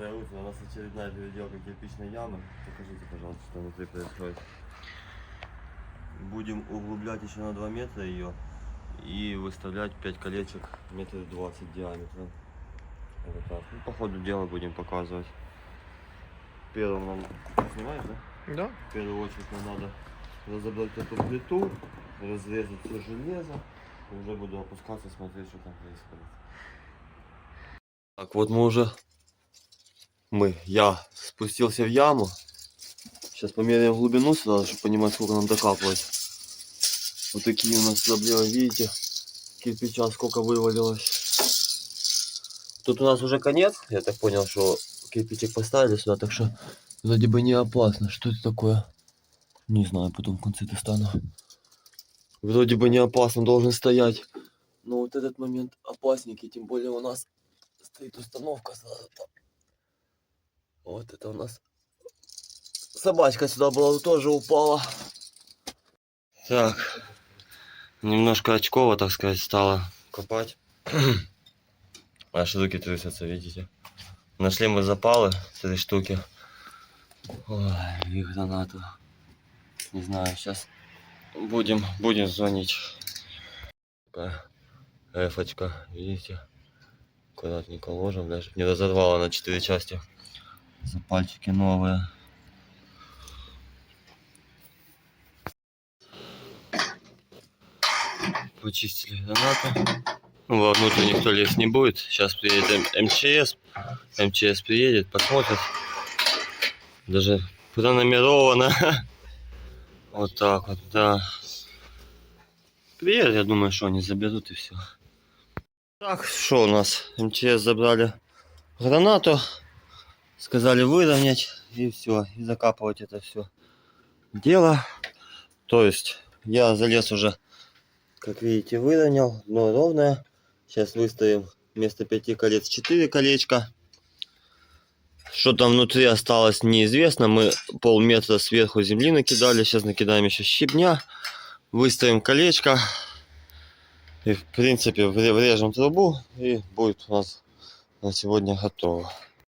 Доброе утро. У нас очередная переделка кирпичной ямы. Покажите, пожалуйста, что внутри происходит. Будем углублять еще на 2 метра ее и выставлять 5 колечек метров 20 диаметром. Вот так. Ну, по ходу дела будем показывать. Первым нам... Снимаешь, да? Да. В первую очередь нам надо разобрать эту плиту, разрезать все железо. И уже буду опускаться, смотреть, что там происходит. Так, вот мы уже... Мы, я спустился в яму. Сейчас померяем глубину сюда, чтобы понимать, сколько нам докапывать. Вот такие у нас проблемы, видите? Кирпича сколько вывалилось. Тут у нас уже конец. Я так понял, что кирпичик поставили сюда, так что вроде бы не опасно. Что это такое? Не знаю, потом в конце достану. Вроде бы не опасно, должен стоять. Но вот этот момент опасненький, тем более у нас стоит установка сразу там. Вот это у нас собачка сюда была, тоже упала. Так, немножко очково, так сказать, стало копать. Аж руки трясутся, видите? Нашли мы запалы с этой штуки. Ой, и гранату. Не знаю, сейчас будем, будем звонить. Такая эфочка, видите? Аккуратненько ложим, даже не разорвало на четыре части. Запальчики новые. Почистили гранаты. Ну, вовнутрь никто лезть не будет. Сейчас приедет МЧС. МЧС приедет, посмотрит. Даже пронумеровано. Вот так вот, да. Приедет, я думаю, что они заберут и все. Так, что у нас? МЧС забрали гранату. Сказали выровнять и все. И закапывать это все дело. То есть я залез уже, как видите, выровнял. Дно ровное. Сейчас выставим вместо пяти колец 4 колечка. Что там внутри осталось, неизвестно. Мы полметра сверху земли накидали. Сейчас накидаем еще щебня. Выставим колечко. И, в принципе, вре- врежем трубу. И будет у нас на сегодня готово.